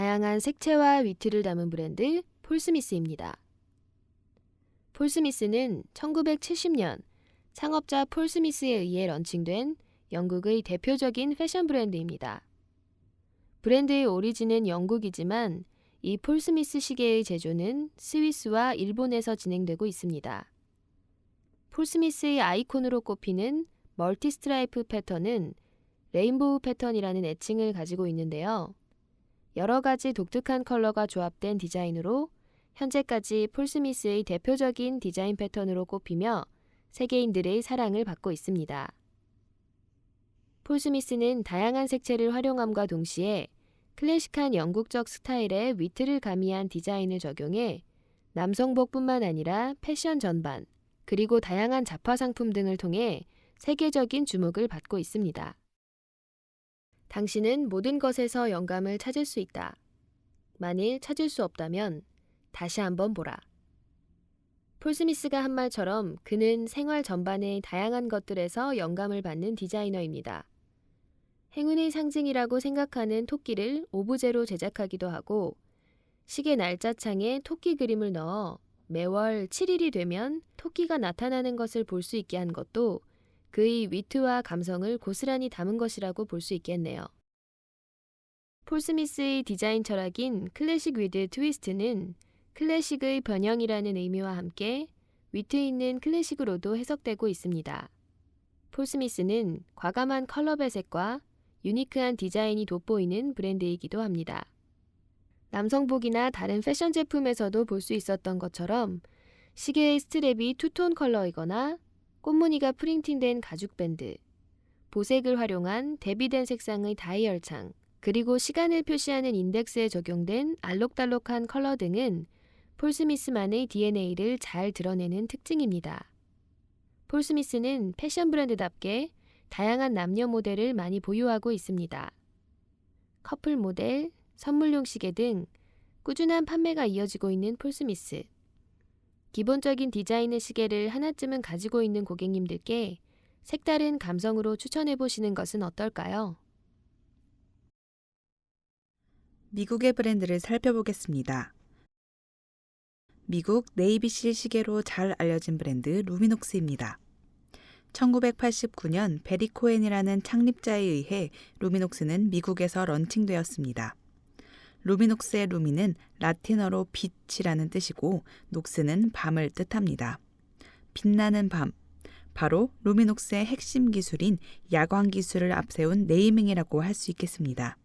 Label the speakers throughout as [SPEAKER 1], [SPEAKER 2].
[SPEAKER 1] 다양한 색채와 위트를 담은 브랜드 폴스미스입니다. 폴스미스는 1970년 창업자 폴스미스에 의해 런칭된 영국의 대표적인 패션 브랜드입니다. 브랜드의 오리진은 영국이지만 이 폴스미스 시계의 제조는 스위스와 일본에서 진행되고 있습니다. 폴스미스의 아이콘으로 꼽히는 멀티 스트라이프 패턴은 레인보우 패턴이라는 애칭을 가지고 있는데요. 여러 가지 독특한 컬러가 조합된 디자인으로 현재까지 폴스미스의 대표적인 디자인 패턴으로 꼽히며 세계인들의 사랑을 받고 있습니다. 폴스미스는 다양한 색채를 활용함과 동시에 클래식한 영국적 스타일의 위트를 가미한 디자인을 적용해 남성복뿐만 아니라 패션 전반, 그리고 다양한 잡화 상품 등을 통해 세계적인 주목을 받고 있습니다. 당신은 모든 것에서 영감을 찾을 수 있다. 만일 찾을 수 없다면 다시 한번 보라. 폴 스미스가 한 말처럼 그는 생활 전반의 다양한 것들에서 영감을 받는 디자이너입니다. 행운의 상징이라고 생각하는 토끼를 오브제로 제작하기도 하고 시계 날짜창에 토끼 그림을 넣어 매월 7일이 되면 토끼가 나타나는 것을 볼 수 있게 한 것도 그의 위트와 감성을 고스란히 담은 것이라고 볼 수 있겠네요. 폴 스미스의 디자인 철학인 클래식 위드 트위스트는 클래식의 변형이라는 의미와 함께 위트 있는 클래식으로도 해석되고 있습니다. 폴 스미스는 과감한 컬러 배색과 유니크한 디자인이 돋보이는 브랜드이기도 합니다. 남성복이나 다른 패션 제품에서도 볼 수 있었던 것처럼 시계의 스트랩이 투톤 컬러이거나 꽃무늬가 프린팅된 가죽 밴드, 보색을 활용한 대비된 색상의 다이얼창, 그리고 시간을 표시하는 인덱스에 적용된 알록달록한 컬러 등은 폴 스미스만의 DNA를 잘 드러내는 특징입니다. 폴 스미스는 패션 브랜드답게 다양한 남녀 모델을 많이 보유하고 있습니다. 커플 모델, 선물용 시계 등 꾸준한 판매가 이어지고 있는 폴 스미스. 기본적인 디자인의 시계를 하나쯤은 가지고 있는 고객님들께 색다른 감성으로 추천해 보시는 것은 어떨까요?
[SPEAKER 2] 미국의 브랜드를 살펴보겠습니다. 미국 네이비실 시계로 잘 알려진 브랜드 루미녹스입니다. 1989년 베리 코엔이라는 창립자에 의해 루미녹스는 미국에서 런칭되었습니다. 루미녹스의 루미는 라틴어로 빛이라는 뜻이고 녹스는 밤을 뜻합니다. 빛나는 밤. 바로 루미녹스의 핵심 기술인 야광 기술을 앞세운 네이밍이라고 할 수 있겠습니다.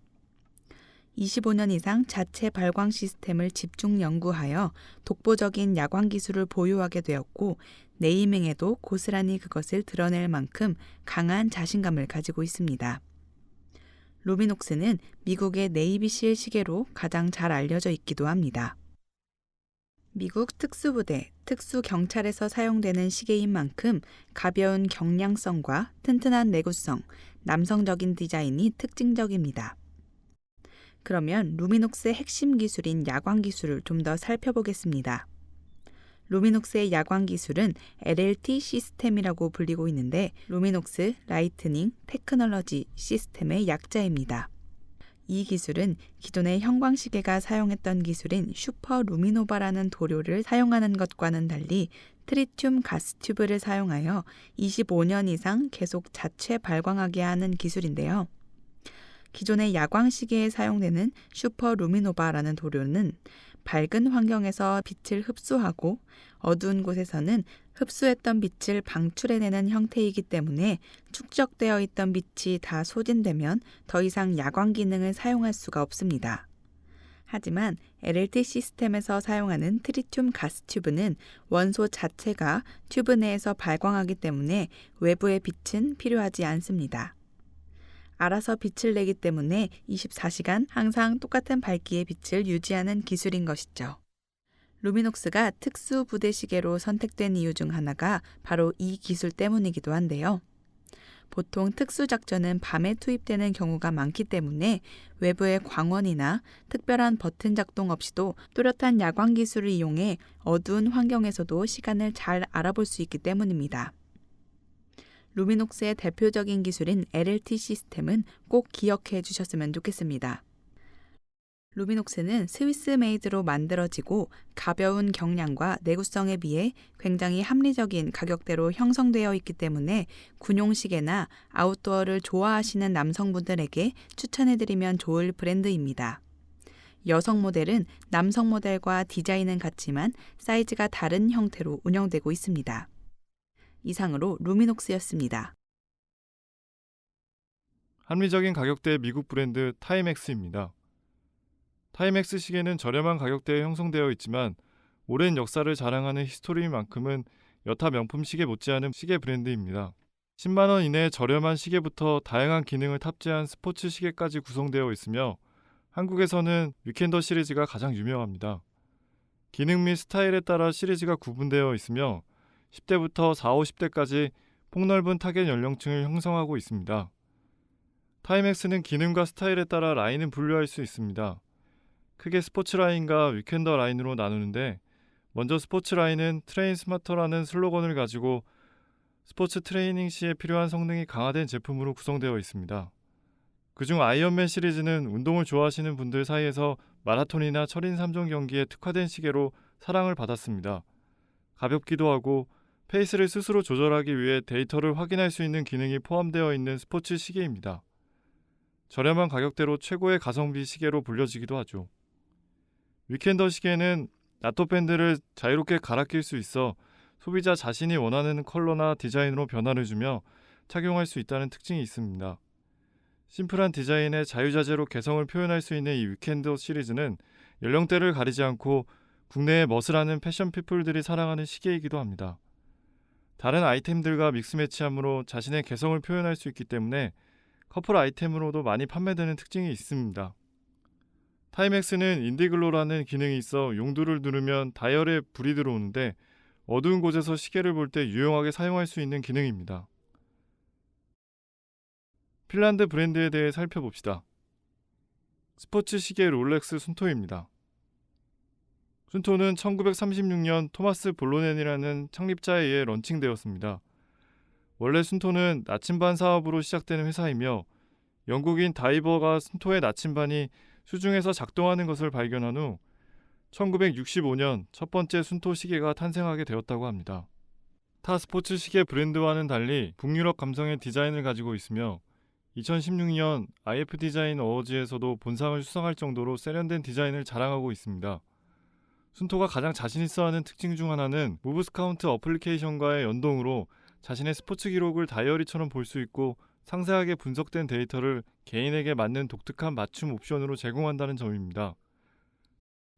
[SPEAKER 2] 25년 이상 자체 발광 시스템을 집중 연구하여 독보적인 야광 기술을 보유하게 되었고 네이밍에도 고스란히 그것을 드러낼 만큼 강한 자신감을 가지고 있습니다. 루미녹스는 미국의 네이비실 시계로 가장 잘 알려져 있기도 합니다. 미국 특수부대, 특수경찰에서 사용되는 시계인 만큼 가벼운 경량성과 튼튼한 내구성, 남성적인 디자인이 특징적입니다. 그러면 루미녹스의 핵심 기술인 야광 기술을 좀 더 살펴보겠습니다. 루미녹스의 야광 기술은 LLT 시스템이라고 불리고 있는데 루미녹스 라이트닝 테크놀로지 시스템의 약자입니다. 이 기술은 기존의 형광시계가 사용했던 기술인 슈퍼 루미노바라는 도료를 사용하는 것과는 달리 트리튬 가스 튜브를 사용하여 25년 이상 계속 자체 발광하게 하는 기술인데요. 기존의 야광 시계에 사용되는 슈퍼 루미노바라는 도료는 밝은 환경에서 빛을 흡수하고 어두운 곳에서는 흡수했던 빛을 방출해내는 형태이기 때문에 축적되어 있던 빛이 다 소진되면 더 이상 야광 기능을 사용할 수가 없습니다. 하지만 LLT 시스템에서 사용하는 트리튬 가스 튜브는 원소 자체가 튜브 내에서 발광하기 때문에 외부의 빛은 필요하지 않습니다. 알아서 빛을 내기 때문에 24시간 항상 똑같은 밝기의 빛을 유지하는 기술인 것이죠. 루미녹스가 특수 부대 시계로 선택된 이유 중 하나가 바로 이 기술 때문이기도 한데요. 보통 특수 작전은 밤에 투입되는 경우가 많기 때문에 외부의 광원이나 특별한 버튼 작동 없이도 뚜렷한 야광 기술을 이용해 어두운 환경에서도 시간을 잘 알아볼 수 있기 때문입니다. 루미녹스의 대표적인 기술인 LLT 시스템은 꼭 기억해 주셨으면 좋겠습니다. 루미녹스는 스위스 메이드로 만들어지고 가벼운 경량과 내구성에 비해 굉장히 합리적인 가격대로 형성되어 있기 때문에 군용 시계나 아웃도어를 좋아하시는 남성분들에게 추천해드리면 좋을 브랜드입니다. 여성 모델은 남성 모델과 디자인은 같지만 사이즈가 다른 형태로 운영되고 있습니다. 이상으로 루미녹스였습니다.
[SPEAKER 3] 합리적인 가격대의 미국 브랜드 타임엑스입니다. 타임엑스 시계는 저렴한 가격대에 형성되어 있지만 오랜 역사를 자랑하는 히스토리만큼은 여타 명품 시계 못지않은 시계 브랜드입니다. 10만 원 이내의 저렴한 시계부터 다양한 기능을 탑재한 스포츠 시계까지 구성되어 있으며 한국에서는 위켄더 시리즈가 가장 유명합니다. 기능 및 스타일에 따라 시리즈가 구분되어 있으며 10대부터 4, 50대까지 폭넓은 타겟 연령층을 형성하고 있습니다. 타임엑스는 기능과 스타일에 따라 라인은 분류할 수 있습니다. 크게 스포츠 라인과 위켄더 라인으로 나누는데 먼저 스포츠 라인은 트레인 스마터라는 슬로건을 가지고 스포츠 트레이닝 시에 필요한 성능이 강화된 제품으로 구성되어 있습니다. 그중 아이언맨 시리즈는 운동을 좋아하시는 분들 사이에서 마라톤이나 철인 3종 경기에 특화된 시계로 사랑을 받았습니다. 가볍기도 하고 페이스를 스스로 조절하기 위해 데이터를 확인할 수 있는 기능이 포함되어 있는 스포츠 시계입니다. 저렴한 가격대로 최고의 가성비 시계로 불려지기도 하죠. 위켄더 시계는 나토 밴드를 자유롭게 갈아 낄 수 있어 소비자 자신이 원하는 컬러나 디자인으로 변화를 주며 착용할 수 있다는 특징이 있습니다. 심플한 디자인에 자유자재로 개성을 표현할 수 있는 이 위켄더 시리즈는 연령대를 가리지 않고 국내의 멋을 하는 패션 피플들이 사랑하는 시계이기도 합니다. 다른 아이템들과 믹스매치함으로 자신의 개성을 표현할 수 있기 때문에 커플 아이템으로도 많이 판매되는 특징이 있습니다. 타임엑스는 인디글로라는 기능이 있어 용도를 누르면 다이얼에 불이 들어오는데 어두운 곳에서 시계를 볼 때 유용하게 사용할 수 있는 기능입니다. 핀란드 브랜드에 대해 살펴봅시다. 스포츠 시계 롤렉스 순토입니다. 순토는 1936년 토마스 볼로넨이라는 창립자에 의해 런칭되었습니다. 원래 순토는 나침반 사업으로 시작되는 회사이며 영국인 다이버가 순토의 나침반이 수중에서 작동하는 것을 발견한 후 1965년 첫 번째 순토 시계가 탄생하게 되었다고 합니다. 타 스포츠 시계 브랜드와는 달리 북유럽 감성의 디자인을 가지고 있으며 2016년 IF 디자인 어워즈에서도 본상을 수상할 정도로 세련된 디자인을 자랑하고 있습니다. 순토가 가장 자신 있어 하는 특징 중 하나는 무브스카운트 어플리케이션과의 연동으로 자신의 스포츠 기록을 다이어리처럼 볼 수 있고 상세하게 분석된 데이터를 개인에게 맞는 독특한 맞춤 옵션으로 제공한다는 점입니다.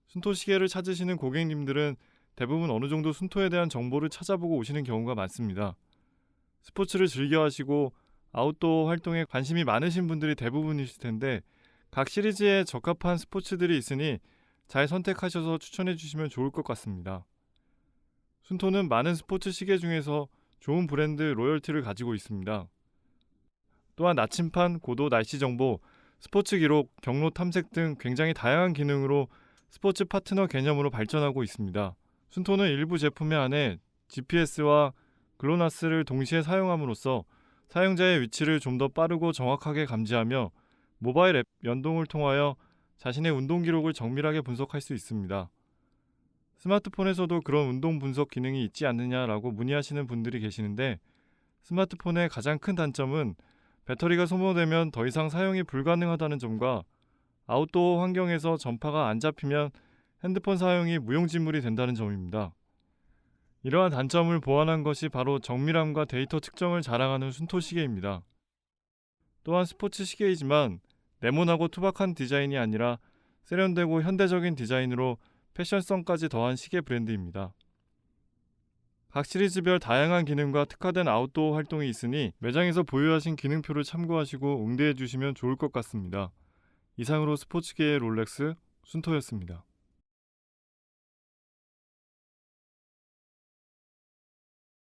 [SPEAKER 3] 순토 시계를 찾으시는 고객님들은 대부분 어느 정도 순토에 대한 정보를 찾아보고 오시는 경우가 많습니다. 스포츠를 즐겨 하시고 아웃도어 활동에 관심이 많으신 분들이 대부분이실 텐데 각 시리즈에 적합한 스포츠들이 있으니 잘 선택하셔서 추천해 주시면 좋을 것 같습니다. 순토는 많은 스포츠 시계 중에서 좋은 브랜드 로열티를 가지고 있습니다. 또한 나침판, 고도, 날씨 정보, 스포츠 기록, 경로 탐색 등 굉장히 다양한 기능으로 스포츠 파트너 개념으로 발전하고 있습니다. 순토는 일부 제품에 한해 GPS와 글로나스를 동시에 사용함으로써 사용자의 위치를 좀 더 빠르고 정확하게 감지하며 모바일 앱 연동을 통하여 자신의 운동 기록을 정밀하게 분석할 수 있습니다. 스마트폰에서도 그런 운동 분석 기능이 있지 않느냐라고 문의하시는 분들이 계시는데 스마트폰의 가장 큰 단점은 배터리가 소모되면 더 이상 사용이 불가능하다는 점과 아웃도어 환경에서 전파가 안 잡히면 핸드폰 사용이 무용지물이 된다는 점입니다. 이러한 단점을 보완한 것이 바로 정밀함과 데이터 측정을 자랑하는 순토 시계입니다. 또한 스포츠 시계이지만 네모나고 투박한 디자인이 아니라 세련되고 현대적인 디자인으로 패션성까지 더한 시계 브랜드입니다. 각 시리즈별 다양한 기능과 특화된 아웃도어 활동이 있으니 매장에서 보유하신 기능표를 참고하시고 응대해 주시면 좋을 것 같습니다. 이상으로 스포츠계의 롤렉스 순토였습니다.